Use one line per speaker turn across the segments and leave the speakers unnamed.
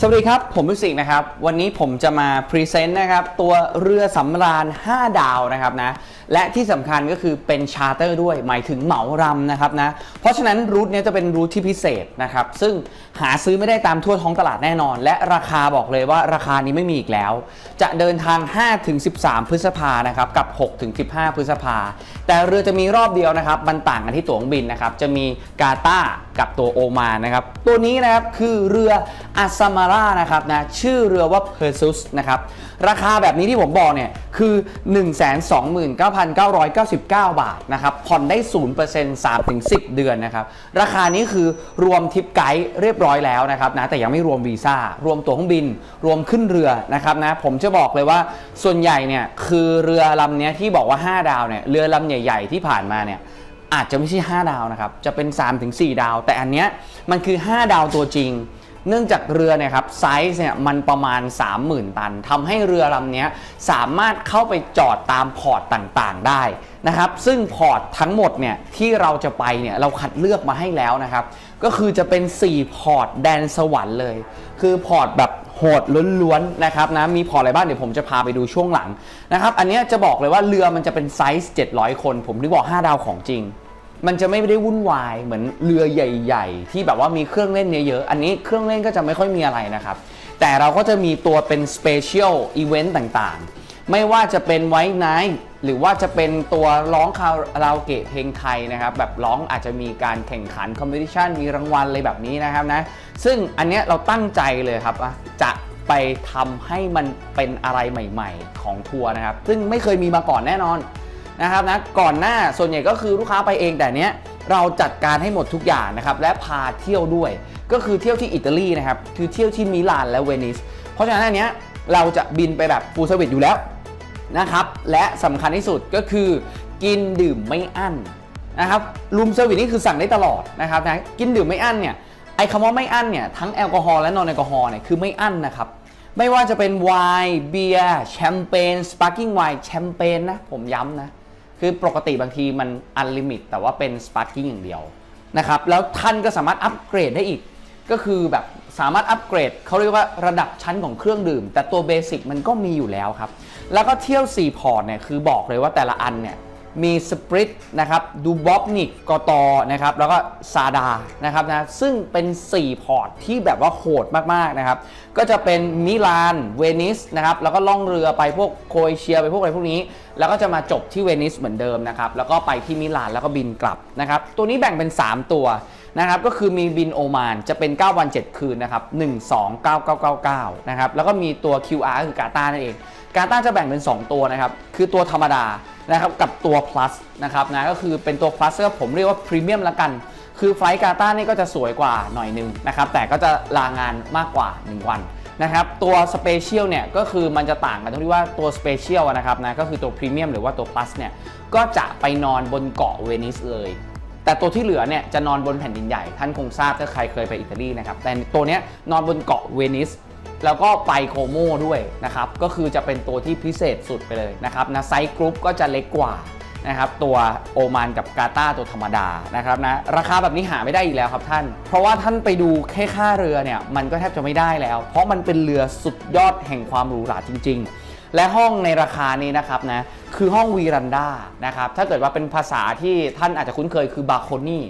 สวัสดีครับ ผมวิสิกนะครับ วันนี้ผมจะมาพรีเซนต์นะครับ ตัวเรือสำราญ 5 ดาวนะครับนะ และที่สำคัญก็คือเป็นชาร์เตอร์ด้วย หมายถึงเหมารำนะครับนะ เพราะฉะนั้นรูทเนี้ยจะเป็นรูทที่พิเศษนะครับ ซึ่งหาซื้อไม่ได้ตามทั่วท้องตลาดแน่นอน และราคาบอกเลยว่าราคานี้ไม่มีอีกแล้ว จะเดินทาง 5-13 พฤษภานะครับกับ 6-15 พฤษภา แต่เรือจะมีรอบเดียวนะครับ มันต่างกันที่ตั๋วเครื่องบินนะครับ จะมีกาตาร์กับตัวโอมานนะครับ ตัวนี้นะครับคือเรืออาซามาร่านะครับนะ ชื่อเรือว่า Perseus นะครับ ราคาแบบนี้ที่ผมบอกเนี่ยคือ 129,000 9,999 บาทนะครับ ผ่อนได้ 0% 3-10 เดือนนะครับ ราคานี้คือรวมทิปไกด์เรียบร้อยแล้วนะครับนะ แต่ยังไม่รวมวีซ่า รวมตั๋วเครื่องบิน รวมขึ้นเรือนะครับนะ ผมจะบอกเลยว่าส่วนใหญ่เนี่ยคือเรือลำเนี้ยที่บอกว่า 5 ดาวเนี่ย เรือลำใหญ่ ๆ ที่ผ่านมาเนี่ยอาจจะไม่ใช่ 5 ดาวนะครับ จะเป็น 3-4 ดาว แต่อันเนี้ยมันคือ 5 ดาวตัวจริง เนื่องจากเรือเนี่ยครับไซส์เนี่ยมันประมาณ 30,000 ตันทำให้เรือลำนี้สามารถเข้าไปจอดตามพอร์ตต่างๆ ได้นะครับ ซึ่งพอร์ตทั้งหมดเนี่ยที่เราจะไปเนี่ยเราคัดเลือกมาให้แล้วนะครับ ก็คือจะเป็น 4 พอร์ตแดนสวรรค์เลย คือพอร์ตแบบโหดล้วนๆนะครับนะมีพอร์ตอะไรบ้างเดี๋ยวผมจะพาไปดูช่วงหลังนะครับ อันนี้จะบอกเลยว่าเรือมันจะเป็นไซส์700 คน ผมถึงบอก 5 ดาวของจริง มันจะไม่ได้วุ่นวายเหมือนเรือใหญ่ ๆ ที่แบบว่ามีเครื่องเล่นเยอะๆ อันนี้เครื่องเล่นก็จะไม่ค่อยมีอะไรนะครับ แต่เราก็จะมีตัวเป็น Special Event ต่างๆ ไม่ว่าจะเป็นไว้ไนท์หรือว่าจะเป็นตัวร้องคาราโอเกะเพลงไทยนะครับ แบบร้องอาจจะมีการแข่งขันคอมเพ t i ชันมีรางวัลอะไรแบบนี้นะครับนะ ซึ่งอันเนี้ยเราตั้งใจเลยครับจะไปทำให้มันเป็นอะไรใหม่ ๆ ของทัวร์นะครับ ซึ่งไม่เคยมีมาก่อนแน่นอน นะครับนะก่อนหน้าส่วนใหญ่ก็คือลูกค้าไปเองแต่เนี้ยเราจัดการให้หมดทุกอย่างนะครับและพาเที่ยวด้วย ก็คือเที่ยวที่อิตาลีนะครับคือเที่ยวที่มิลานและเวนิส เพราะฉะนั้นอันเนี้ยเราจะบินไปแบบฟูลเซอร์วิสอยู่แล้วนะครับและสำคัญที่สุดก็คือกินดื่มไม่อั้นนะครับรูมเซอร์วิสนี่คือสั่งได้ตลอดนะครับนะกินดื่มไม่อั้นเนี่ยไอ้คำว่าไม่อั้นเนี่ยทั้งแอลกอฮอล์และนอนแอลกอฮอล์เนี่ยคือไม่อั้นนะครับไม่ว่าจะเป็นไวน์เบียร์แชมเปญสปาร์กิ้งไวน์แชมเปญนะผมย้ำนะ คือปกติบางทีมันอันลิมิตแต่ว่าเป็นสปาร์กิ้งอย่างเดียวนะครับแล้วท่านก็สามารถอัปเกรดได้อีก ก็คือแบบสามารถอัปเกรดเขาเรียกว่าระดับชั้นของเครื่องดื่ม แต่ตัวเบสิกมันก็มีอยู่แล้วครับ แล้วก็เที่ยว 4 พอร์ตเนี่ยคือบอกเลยว่าแต่ละอันเนี่ย มีสปริตนะครับดูบอบนิกกตอนะครับแล้วก็ซาดานะครับนะซึ่งเป็น 4 พอร์ตที่แบบว่าโหดมากๆนะครับก็จะเป็นมิลานเวนิสนะครับแล้วก็ล่องเรือไปพวกโครเอเชียไปพวกอะไรพวกนี้ แล้วก็จะมาจบที่เวนิสเหมือนเดิมนะครับแล้วก็ไปที่มิลานแล้วก็บินกลับนะครับตัวนี้แบ่งเป็น 3 ตัวนะครับก็คือมีบินโอมานจะเป็น 9 วัน 7 คืนนะครับ 129999 นะครับแล้วก็มีตัว QR ก็คือกาตาร์นั่นเอง กาตาจะแบ่งเป็น 2 ตัวนะครับ คือตัวธรรมดานะครับกับตัว plus นะครับนะก็คือเป็นตัว plus ก็ผมเรียกว่าพรีเมียมละกัน คือไฟล์กาตานี่ก็จะสวยกว่าหน่อยนึงนะครับ แต่ก็จะลางานมากกว่า 1 วันนะครับ ตัวสเปเชียลเนี่ยก็คือมันจะต่างกันตรงที่ว่าตัวสเปเชียลนะครับนะก็คือตัวพรีเมียมหรือว่าตัว plus เนี่ยก็จะไปนอนบนเกาะเวนิสเลย แต่ตัวที่เหลือเนี่ยจะนอนบนแผ่นดินใหญ่ ท่านคงทราบถ้าใครเคยไปอิตาลีนะครับแต่ตัวเนี้ยนอนบนเกาะเวนิส แล้วก็ไปโคโม่ด้วยนะครับก็คือจะเป็นตัวที่พิเศษสุดไปเลยนะครับนะไซส์กรุ๊ปก็จะเล็กกว่านะครับตัวโอมานกับกาตาตัวธรรมดานะครับนะราคาแบบนี้หาไม่ได้อีกแล้วครับท่าน เพราะว่าท่านไปดูแค่ค่าเรือเนี่ยมันก็แทบจะไม่ได้แล้ว เพราะมันเป็นเรือสุดยอดแห่งความหรูหราจริง ๆ และห้องในราคานี้นะครับนะคือห้องวีรันดานะครับถ้าเกิดว่าเป็นภาษาที่ท่านอาจจะคุ้นเคยคือบาโคนี่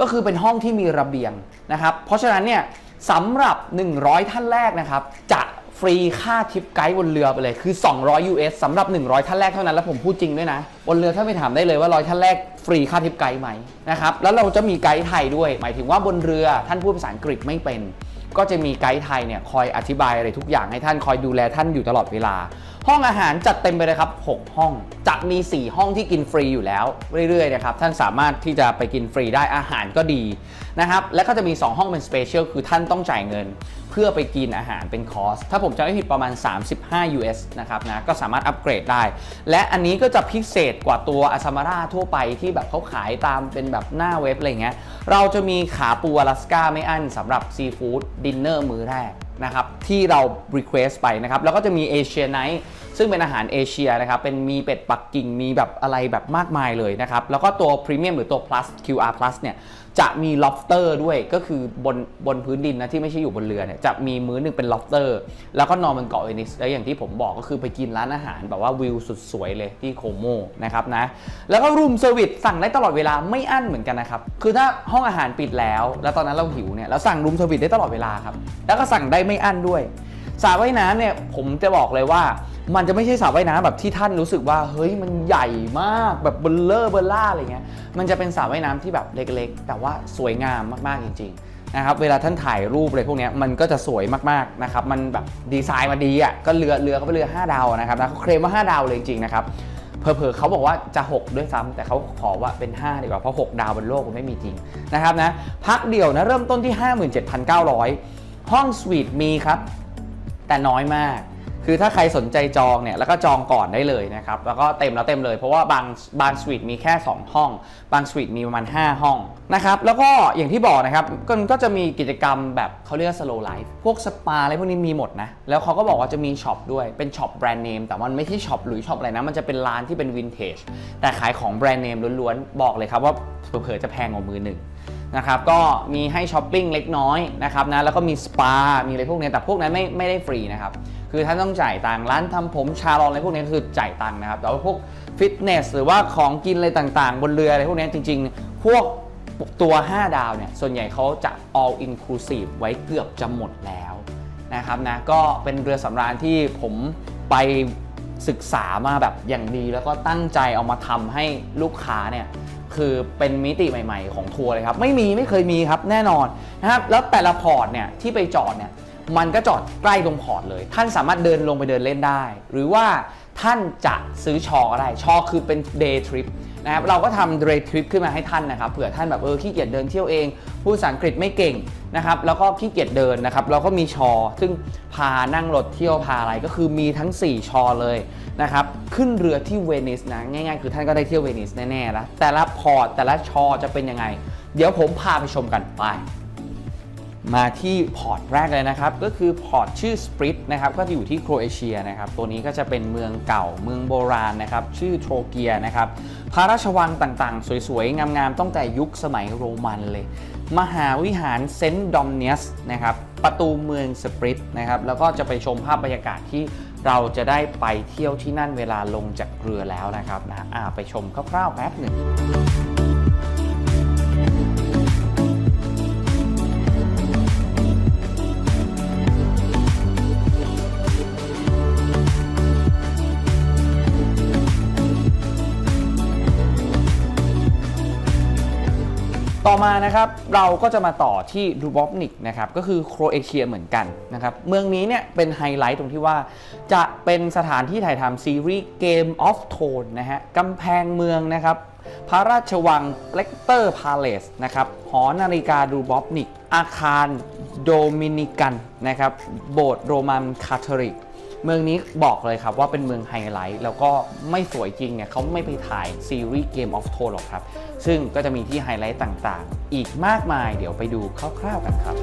ก็คือเป็นห้องที่มีระเบียงนะครับเพราะฉะนั้นเนี่ย สำหรับ 100 ท่านแรกนะครับ จะฟรีค่าทิปไกด์บนเรือไปเลยคือ 200 US สำหรับ 100 ท่านแรกเท่านั้น แล้วผมพูดจริงด้วยนะ บนเรือท่านไปถามได้เลยว่าร้อยท่านแรกฟรีค่าทิปไกด์ไหมนะครับแล้วเราจะมีไกด์ไทยด้วย หมายถึงว่าบนเรือท่านพูดภาษาอังกฤษไม่เป็น ก็จะมีไกด์ไทยเนี่ยคอยอธิบายอะไรทุกอย่างให้ท่านคอยดูแลท่านอยู่ตลอดเวลา ห้องอาหารจัดเต็มไปเลยครับ 6 ห้อง จะมี 4 ห้องที่กินฟรีอยู่แล้วเรื่อยๆนะครับ ท่านสามารถที่จะไปกินฟรีได้อาหารก็ดีนะครับ และก็จะมี 2 ห้องเป็นสเปเชียลคือท่านต้องจ่ายเงิน เพื่อไปกินอาหารเป็นคอส ถ้าผมจำไม่ผิดประมาณ 35 US นะครับนะ ก็สามารถอัปเกรดได้ และอันนี้ก็จะพิเศษกว่าตัวอาซามาร่าทั่วไปที่แบบเขาขายตามเป็นแบบหน้าเว็บอะไรเงี้ย เราจะมีขาปูอลาสก้าไม่อั้นสำหรับซีฟู้ดดินเนอร์มื้อแรก นะครับที่เรา Request ไปนะครับแล้วก็จะมี Asia Night ซึ่งเป็นอาหารเอเชียนะครับ เป็นมีเป็ดปักกิ่ง มีแบบอะไรแบบมากมายเลยนะครับ แล้วก็ตัวพรีเมียมหรือตัว plus QR plus เนี่ย จะมี lobster ด้วย ก็คือบนบนพื้นดินนะที่ไม่ใช่อยู่บนเรือเนี่ย จะมีมื้อหนึ่งเป็น lobster แล้วก็นอนบนเกาะเวนิส แล้วอย่างที่ผมบอกก็คือไปกินร้านอาหารแบบว่าวิวสุดสวยเลยที่โคโมนะครับนะ แล้วก็รูมเซอร์วิสสั่งได้ตลอดเวลาไม่อั้นเหมือนกันนะครับ คือถ้าห้องอาหารปิดแล้ว แล้วตอนนั้นเราหิวเนี่ยแล้วสั่งรูมเซอร์วิสได้ตลอดเวลาครับ แล้วก็สั่งได้ไม่อั้นด้วยสระว่ายน้ำเนี่ยผมจะบอกเลยว่า มันจะไม่ใช่สระว่ายน้ำแบบที่ท่านรู้สึกว่าเฮ้ยมันใหญ่มากแบบเบลเลอร์เบลล่าอะไรเงี้ยมันจะเป็นสระว่ายน้ำที่แบบเล็กๆ แต่ว่าสวยงามมากๆจริง ๆ นะครับ เวลาท่านถ่ายรูปอะไรพวกนี้มันก็จะสวยมากๆนะครับมันแบบดีไซน์มาดีอะก็เรือเรือเขาเป็นเรือ 5 ดาวนะครับนะเขาเคลมว่า 5 ดาวเลยจริงๆนะครับเผลอๆเขาบอกว่าจะ 6 ด้วยซ้ำแต่เขาขอว่าเป็น 5 ดีกว่า เพราะ 6 ดาวบนโลกมันไม่มีจริงนะครับนะพักเดียวนะเริ่มต้นที่ 57,900 ห้องสวีทมีครับ แต่น้อยมาก คือถ้าใครสนใจจองเนี่ยแล้วก็จองก่อนได้เลยนะครับแล้วก็เต็มแล้วเต็มเลยเพราะว่าบางบางสวีทมีแค่ 2 ห้อง บางสวีทมีประมาณ 5 ห้องนะครับแล้วก็อย่างที่บอกนะครับก็ก็จะมีกิจกรรมแบบเขาเรียก slow life พวกสปาอะไรพวกนี้มีหมดนะแล้วเขาก็บอกว่าจะมีช็อปด้วยเป็นช็อปแบรนด์เนมแต่มันไม่ใช่ช็อปหรือช็อปอะไรนะมันจะเป็นร้านที่เป็นวินเทจแต่ขายของแบรนด์เนมล้วนๆบอกเลยครับว่าเผลอๆจะแพงกว่ามือหนึ่งนะครับก็มีให้ช้อปปิ้งเล็กน้อยนะครับนะแล้วก็มีสปา มีอะไรพวกนี้แต่พวกนั้นไม่ไม่ได้ฟรีนะครับ คือท่านต้องจ่ายตังค์ร้านทำผมชาลอนอะไรพวกนี้คือจ่ายตังค์นะครับแต่ว่าพวกฟิตเนสหรือว่าของกินอะไรต่างๆ บนเรืออะไรพวกนี้จริง ๆ พวกตัว 5 ดาวเนี่ยส่วนใหญ่เขาจะ all inclusive ไว้เกือบจะหมดแล้วนะครับนะก็เป็นเรือสำราญที่ผมไปศึกษามาแบบอย่างดี แล้วก็ตั้งใจเอามาทำให้ลูกค้าเนี่ยคือเป็นมิติใหม่ ๆ ของทัวร์เลยครับ ไม่มีไม่เคยมีครับแน่นอนนะครับแล้วแต่ละพอร์ตเนี่ยที่ไปจอดเนี่ย มันก็จอดใกล้ตรงพอร์ตเลย ท่านสามารถเดินลงไปเดินเล่นได้ หรือว่าท่านจะซื้อชอก็ได้ชอคือเป็น day trip นะครับเราก็ทำ day trip ขึ้นมาให้ท่านนะครับเผื่อท่านแบบเออขี้เกียจเดินเที่ยวเองพูดภาษาอังกฤษไม่เก่งนะครับแล้วก็ขี้เกียจเดินนะครับเราก็มีชอ ซึ่งพานั่งรถเที่ยวพาอะไรก็คือมีทั้ง 4 ชอเลยนะครับขึ้นเรือที่เวนิสนะง่ายๆ คือท่านก็ได้เที่ยวเวนิสแน่ๆแล้วแต่ละพอร์ตแต่ละชอจะเป็นยังไง เดี๋ยวผมพาไปชมกันไป มาที่พอร์ตแรกเลยนะครับ ก็คือพอร์ตชื่อสปริตนะครับก็จะอยู่ที่โครเอเชียนะครับ ตัวนี้ก็จะเป็นเมืองเก่าเมืองโบราณนะครับ ชื่อโทรเกียนะครับ พระราชวังต่างๆ สวยๆ งามๆตั้งแต่ยุคสมัยโรมันเลย มหาวิหารเซนต์ดอมเนียสนะครับ ประตูเมืองสปริตนะครับ แล้วก็จะไปชมภาพบรรยากาศที่เราจะได้ไปเที่ยวที่นั่นเวลาลงจากเรือแล้วนะครับนะไปชมคร่าวๆแป๊บหนึ่ง ต่อมานะครับเราก็จะมาต่อที่ดูบอฟนิกนะครับก็คือโครเอเชียเหมือนกันนะครับเมืองนี้เนี่ยเป็นไฮไลท์ตรงที่ว่า จะเป็นสถานที่ถ่ายทำซีรีส์ Game of Thrones นะฮะกำแพงเมืองนะครับพระราชวังเลกเตอร์พาเลสนะครับหอนาฬิกาดูบอฟนิก อาคารโดมินิกันนะครับโบสถ์โรมันคาทอลิก เมืองนี้บอกเลยครับว่าเป็นเมืองไฮไลท์แล้วก็ไม่สวยจริงเนี่ยเขาไม่ไปถ่ายซีรีส์เกมออฟโทหรอกครับ ซึ่งก็จะมีที่ไฮไลท์ต่างๆ อีกมากมายเดี๋ยวไปดูคร่าวๆกันครับ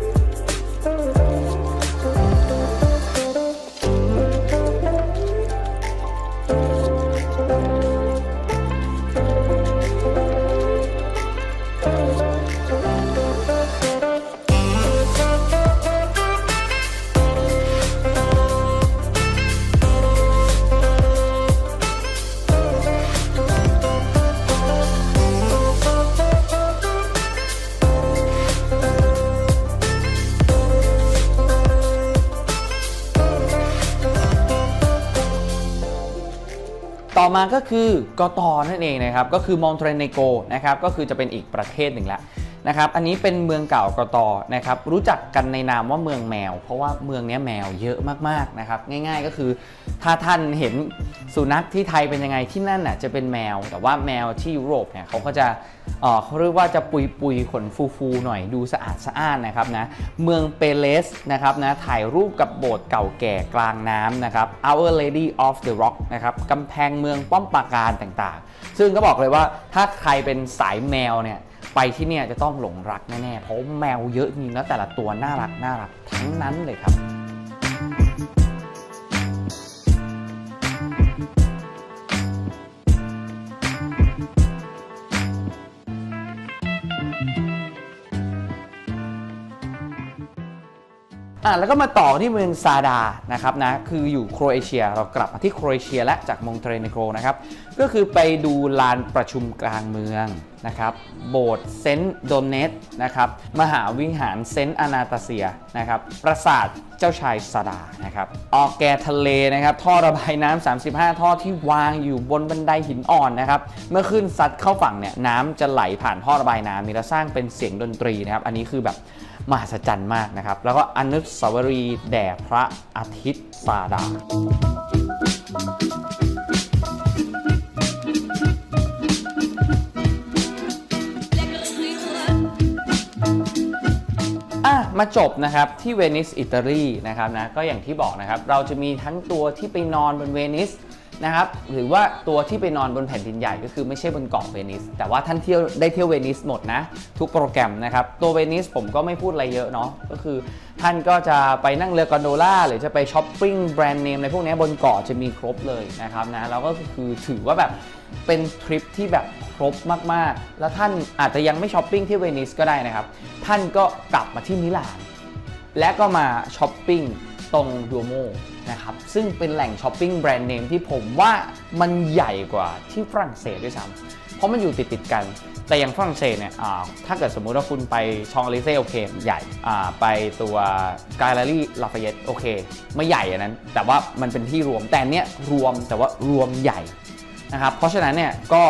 ต่อมาก็คือกตอนั่นเองนะครับก็คือมอนเทเนโกนะครับก็คือจะเป็นอีกประเทศหนึ่งละ นะครับอันนี้เป็นเมืองเก่ากตอนะครับรู้จักกันในนามว่าเมืองแมว เพราะว่าเมืองนี้แมวเยอะมากๆนะครับง่ายๆก็คือถ้าท่านเห็นสุนัขที่ไทยเป็นยังไงที่นั่นน่ะจะเป็นแมว แต่ว่าแมวที่ยุโรปเนี่ยเขาก็จะเออเขาเรียกว่าจะปุยปุยๆขนฟูฟูๆหน่อยดูสะอาดสะอ้านนะครับนะเมืองเปเลสนะครับนะถ่ายรูปกับโบสถ์เก่าแก่กลางน้ำนะครับ Our Lady of the Rock นะครับกำแพงเมืองป้อมปราการต่างๆ ซึ่งก็บอกเลยว่าถ้าใครเป็นสายแมวเนี่ย ไปที่เนี่ยจะต้องหลงรักแน่ๆ เพราะแมวเยอะจริงแล้วแต่ละตัวน่ารักน่ารักทั้งนั้นเลยครับ อะแล้วก็มาต่อที่เมืองซาดานะครับนะคืออยู่โครเอเชียเรากลับมาที่โครเอเชียและจากมงเตเนโกรนะครับ ก็คือไปดูลานประชุมกลางเมือง นะครับโบสถ์เซนต์โดเนตนะครับมหาวิหารเซนต์อนาตาเซียนะครับปราสาทเจ้าชายซาดานะครับออกแกทะเลนะครับท่อระบายน้ำ35 ท่อที่วางอยู่บนบันไดหินอ่อนนะครับเมื่อขึ้นซัดเข้าฝั่งเนี่ยน้ำจะไหลผ่านท่อระบายน้ำนี่แล้วสร้างเป็นเสียงดนตรีนะครับอันนี้คือแบบมหัศจรรย์มากนะครับ แล้วก็อนุสาวรีย์แด่พระอาทิตย์ซาดา มาจบนะครับที่เวนิสอิตาลีนะครับนะก็อย่างที่บอกนะครับเราจะมีทั้งตัวที่ไปนอนบนเวนิสนะครับหรือว่าตัวที่ไปนอนบนแผ่นดินใหญ่ก็คือไม่ใช่บนเกาะเวนิส แต่ว่าท่านเที่ยวได้เที่ยวเวนิสหมดนะ ทุกโปรแกรมนะครับ ตัวเวนิสผมก็ไม่พูดอะไรเยอะเนาะก็คือท่านก็จะไปนั่งเรือกอนโดล่าหรือจะไปช้อปปิ้งแบรนด์เนมอะไรพวกนี้บนเกาะจะมีครบเลยนะครับนะแล้วก็คือถือว่าแบบเป็นทริปที่แบบ รบมากๆ แล้วท่านอาจจะยังไม่ช้อปปิ้งที่เวนิสก็ได้นะครับ ท่านก็กลับมาที่มิลาน และก็มาช้อปปิ้งตรงดูโมนะครับ ซึ่งเป็นแหล่งช้อปปิ้งแบรนด์เนมที่ผมว่ามันใหญ่กว่าที่ฝรั่งเศสด้วยซ้ำเพราะมันอยู่ติดติดกัน แต่อย่างฝรั่งเศสเนี่ยถ้าเกิดสมมุติว่าคุณไปชองอลิเซ่โอเค ใหญ่ไปตัวกาลารีลาฟายตโอเค ไม่ใหญ่อันนั้น แต่ว่ามันเป็นที่รวมแต่เนี้ยรวมแต่ว่ารวมใหญ่นะครับ เพราะฉะนั้นเนี่ยก็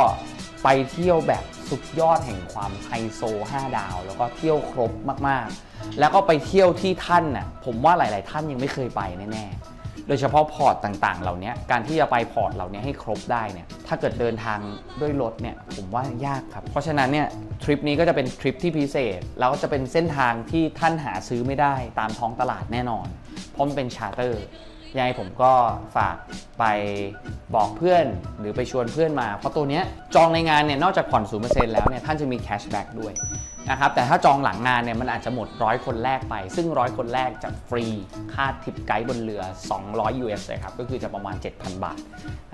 ไปเที่ยวแบบสุดยอดแห่งความไฮโซ 5 ดาว แล้วก็เที่ยวครบมากๆ แล้วก็ไปเที่ยวที่ท่านน่ะผมว่าหลาย ๆ ท่านยังไม่เคยไปแน่ๆ โดยเฉพาะพอร์ตต่าง ๆ เหล่านี้การที่จะไปพอร์ตเหล่านี้ให้ครบได้เนี่ยถ้าเกิดเดินทางด้วยรถเนี่ยผมว่ายากครับ เพราะฉะนั้นเนี่ยทริปนี้ก็จะเป็นทริปที่พิเศษ แล้วก็จะเป็นเส้นทางที่ท่านหาซื้อไม่ได้ตามท้องตลาดแน่นอนเพราะมันเป็นชาร์เตอร์ ยังไงผมก็ฝากไปบอกเพื่อนหรือไปชวนเพื่อนมา เพราะตัวเนี้ยจองในงานเนี่ยนอกจากผ่อน 0%แล้วเนี่ยท่านจะมีแคชแบ็กด้วยนะครับแต่ถ้าจองหลังงานเนี่ยมันอาจจะหมดร้อยคนแรกไป ซึ่งร้อยคนแรกจะฟรีค่าทิปไกด์บนเรือ 200 US เลยครับก็คือจะประมาณ 7,000 บาท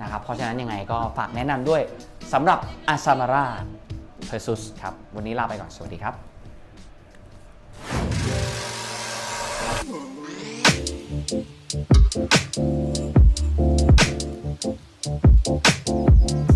นะครับเพราะฉะนั้นยังไงก็ฝากแนะนำด้วยสำหรับอาซามาราเพอร์ซุสครับ วันนี้ลาไปก่อน สวัสดีครับ
Thank you.